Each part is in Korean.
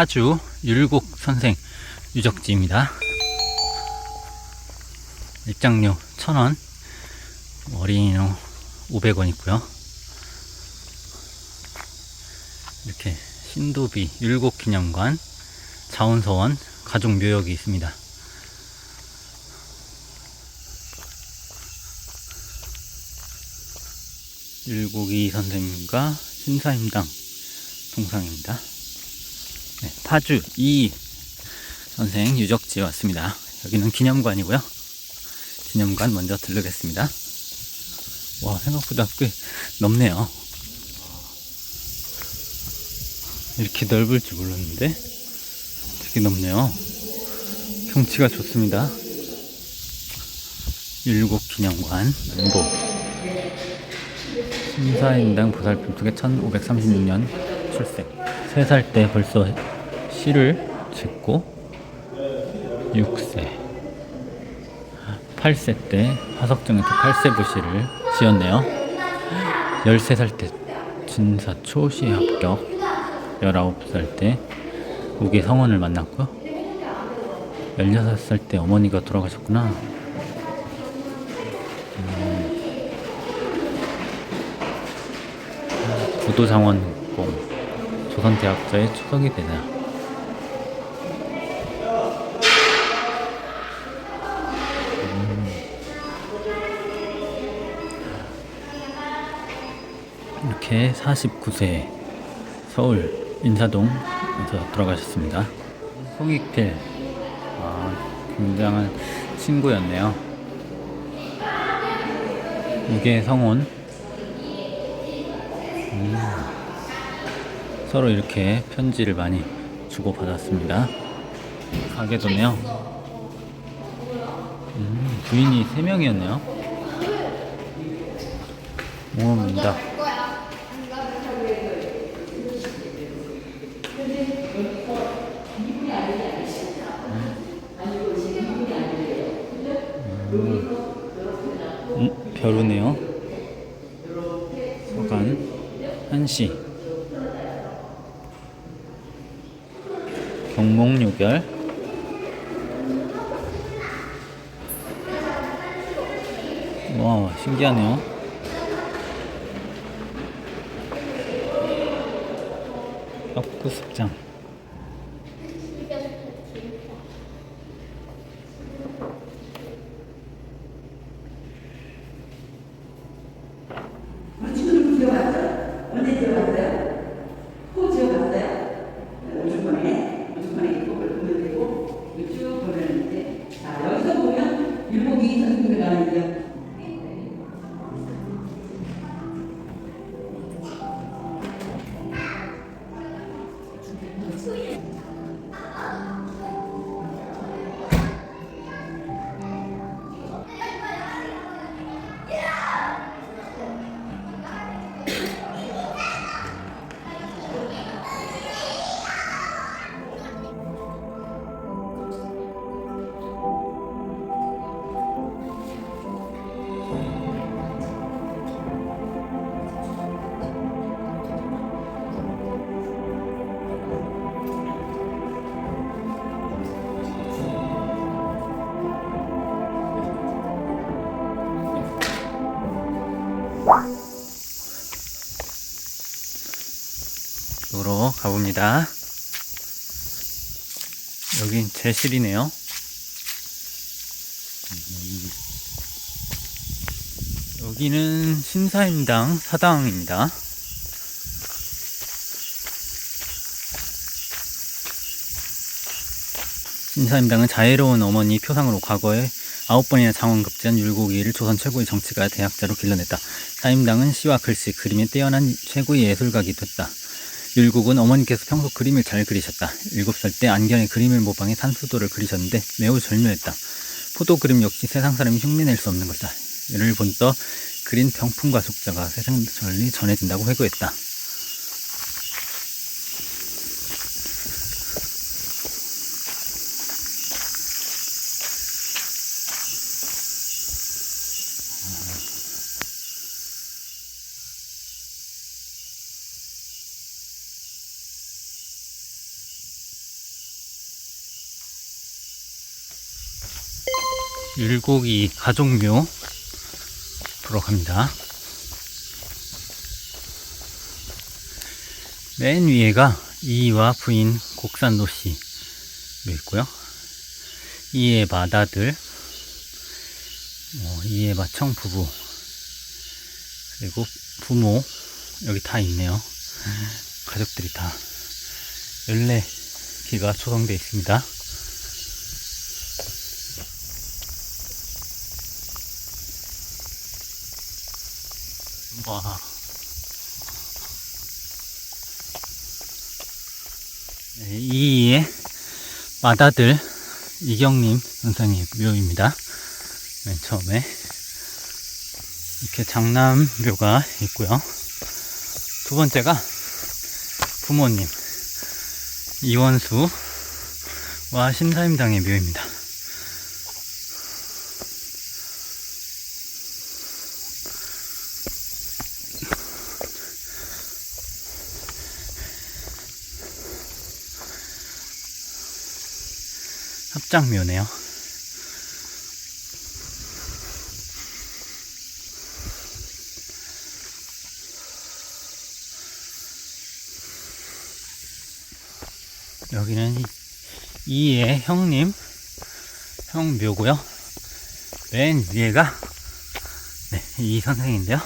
파주 율곡 선생 유적지입니다. 입장료 1000원, 어린이용 500원 있고요. 이렇게 신도비 율곡 기념관, 자원서원, 가족 묘역이 있습니다. 율곡이 선생님과 신사임당 동상입니다. 네, 파주 이 선생 유적지에 왔습니다. 여기는 기념관이고요. 기념관 먼저 들르겠습니다. 와, 생각보다 꽤 넓네요. 이렇게 넓을 줄 몰랐는데 되게 넓네요. 경치가 좋습니다. 율곡 기념관 안보 신사임당 보살핌 쪽에 1536년 출생. 3살 때 벌써 시를 짓고 6세. 8세 때 화석정에서 8세 부시를 지었네요. 13살 때 진사 초 시 합격. 19살 때 우계 성원을 만났고요 16살 때 어머니가 돌아가셨구나. 부도장원공 조선대학자의 추석이 되나? 이렇게 49세 서울 인사동에서 돌아가셨습니다. 송익필. 아, 굉장한 친구였네요. 이게 성원 음, 서로 이렇게 편지를 많이 주고받았습니다. 가게도네요. 음, 부인이 3명이었네요. 모험입니다. 음, 벼루네요. 서간 한시 경목요결 와 신기하네요. 협구습장 지금 들어갔어요? 언제 들어갔어요? 호 들어갔어요? 오죽번에 오죽번에 이곡을 보면 되고 이거 쭉 보내는데 자 여기서 보면 으로 가봅니다. 여긴 제실이네요. 음. 여기는 신사임당 사당입니다. 신사임당은 자애로운 어머니 표상으로 과거에 아홉 번이나 장원급제한 율곡이를 조선 최고의 정치가 대학자로 길러냈다. 사임당은 시와 글씨, 그림에 뛰어난 최고의 예술가이기도 했다. 율곡은 어머니께서 평소 그림을 잘 그리셨다. 일곱 살 때 안견의 그림을 모방해 산수도를 그리셨는데 매우 절묘했다. 포도 그림 역시 세상 사람이 흉내낼 수 없는 것이다. 이를 본떠 그린 병풍과 숙자가 세상 전리 전해진다고 회고했다. 율곡이 가족묘 보러 갑니다. 맨 위에가 이와 부인 곡산도 씨 묘있고요. 이의 맏아들, 어, 이의 맏청 부부, 그리고 부모 여기 다 있네요. 가족들이 다 14기가 조성되어 있습니다. 와. 네, 이의 맏아들 이경님 선생님 묘입니다. 맨 처음에 이렇게 장남묘가 있고요. 두 번째가 부모님 이원수와 신사임당의 묘입니다. 합장묘네요. 여기는 이- 이의 형님 형 묘고요. 맨 위에가 네, 이 선생인데요.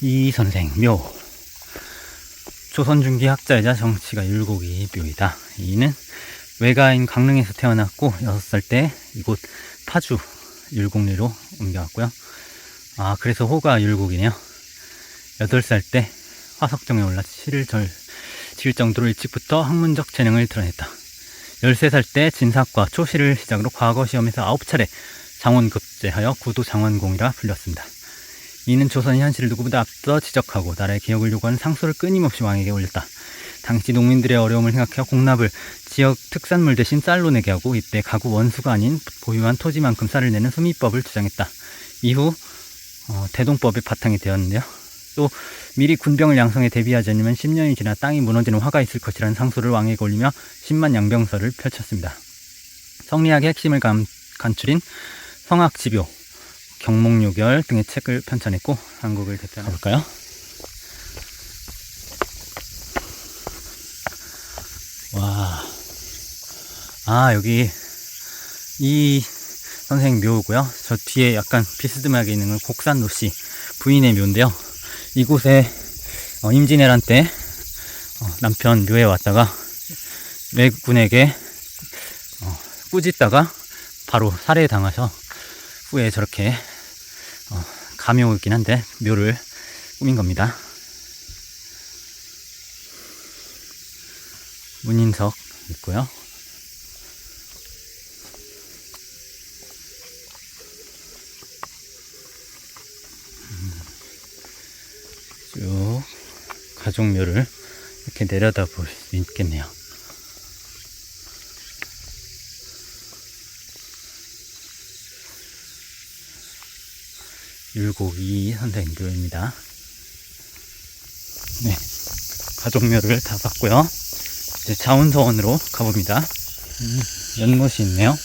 이 선생 묘. 조선 중기 학자이자 정치가 율곡이 묘이다. 이는 외가인 강릉에서 태어났고 6살 때 이곳 파주 율곡리로 옮겨왔고요. 아 그래서 호가 율곡이네요. 8살 때 화석정에 올라 시를 절 지을 정도로 일찍부터 학문적 재능을 드러냈다. 13살 때 진사과 초시를 시작으로 과거 시험에서 9차례 장원급제하여 구도 장원공이라 불렸습니다. 이는 조선의 현실을 누구보다 앞서 지적하고 나라의 개혁을 요구하는 상소를 끊임없이 왕에게 올렸다. 당시 농민들의 어려움을 생각해 공납을 지역 특산물 대신 쌀로 내게 하고 이때 가구 원수가 아닌 보유한 토지만큼 쌀을 내는 수미법을 주장했다. 이후 어, 대동법이 바탕이 되었는데요. 또 미리 군병을 양성해 대비하지 않으면 10년이 지나 땅이 무너지는 화가 있을 것이라는 상소를 왕에게 올리며 10만 양병설을 펼쳤습니다. 성리학의 핵심을 감, 간추린 성학지묘, 경목요결 등의 책을 편찬했고 한국을 대표하는 가볼까요? 아 여기 이 선생 묘고요. 저 뒤에 약간 비스듬하게 있는 건 곡산도씨 부인의 묘인데요. 이곳에 어, 임진왜란 때 어, 남편 묘에 왔다가 왜군에게 어, 꾸짖다가 바로 살해당하셔 후에 저렇게 어, 가묘이긴 한데 묘를 꾸민 겁니다. 문인석 있고요. 가족묘를 이렇게 내려다 볼 수 있겠네요. 율곡이 선생님묘입니다. 네, 가족묘를 다 봤고요. 이제 자운서원으로 가봅니다. 음, 연못이 있네요.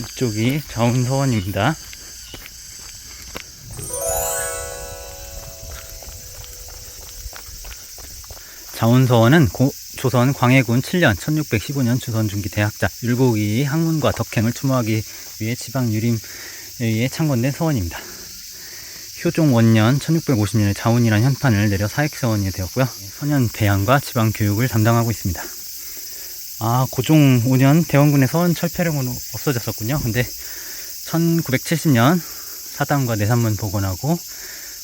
이쪽이 자운서원입니다. 자운서원은 고- 조선 광해군 7년 1615년 조선 중기 대학자 율곡이 학문과 덕행을 추모하기 위해 지방 유림에 의해 창건된 서원입니다. 효종 원년 1650년에 자운이란 현판을 내려 사익서원이 되었고요. 선현 배양과 지방 교육을 담당하고 있습니다. 아, 고종 5년 대원군의 서원 철폐령으로 없어졌었군요. 근데 1970년 사당과 내산문 복원하고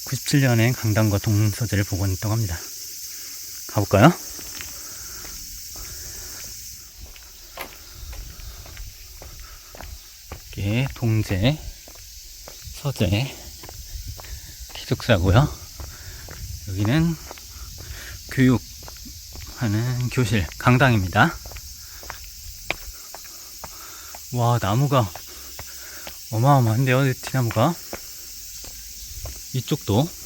97년에 강당과 동서재를 복원했다고 합니다. 가볼까요? 이게 동재, 서재, 기숙사고요. 여기는 교육하는 교실, 강당입니다. 와, 나무가 어마어마한데요, 티나무가. 이쪽도.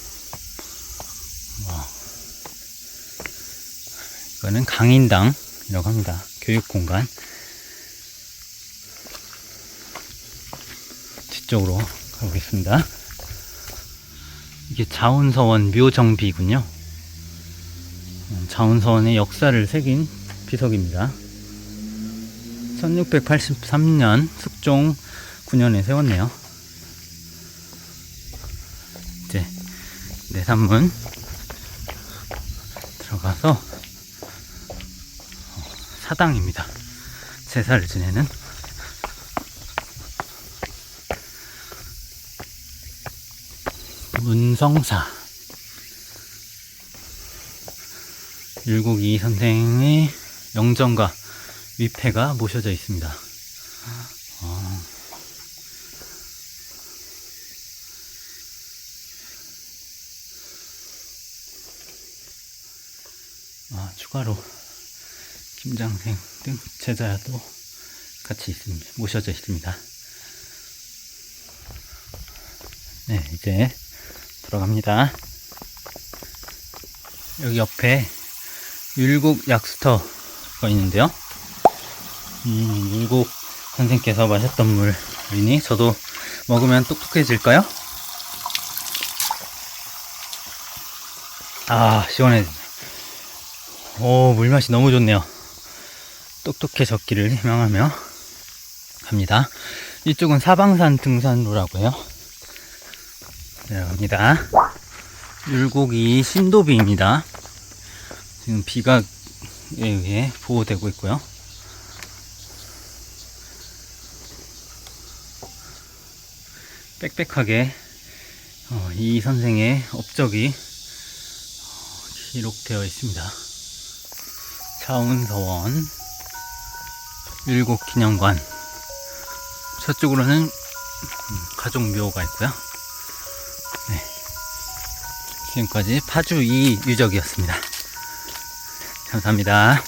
이거는 강인당이라고 합니다. 교육공간. 뒤쪽으로 가보겠습니다. 이게 자운서원 묘정비군요. 음, 자운서원의 역사를 새긴 비석입니다. 1683년 숙종 9년에 세웠네요. 이제 내산문 들어가서 어, 사당입니다. 제사를 지내는 문성사 율곡이 선생의 영정과 위패가 모셔져 있습니다. 어. 아, 추가로 김장생 등 제자도 같이 있습니다. 모셔져 있습니다. 네, 이제 들어갑니다. 여기 옆에 율곡 약수터가 있는데요. 음, 율곡 선생께서 마셨던 물이니 저도 먹으면 똑똑해질까요? 아, 시원해. 오, 물맛이 너무 좋네요. 똑똑해졌기를 희망하며 갑니다. 이쪽은 사방산 등산로라고 해요. 내려갑니다. 율곡이 신도비입니다. 지금 비가 에 의해 보호되고 있고요. 빽빽하게 어, 이 선생의 업적이 어, 기록되어 있습니다. 차운서원 율곡 기념관 저쪽으로는 음, 가족묘가 있고요. 네. 지금까지 파주 이 유적이었습니다. 감사합니다.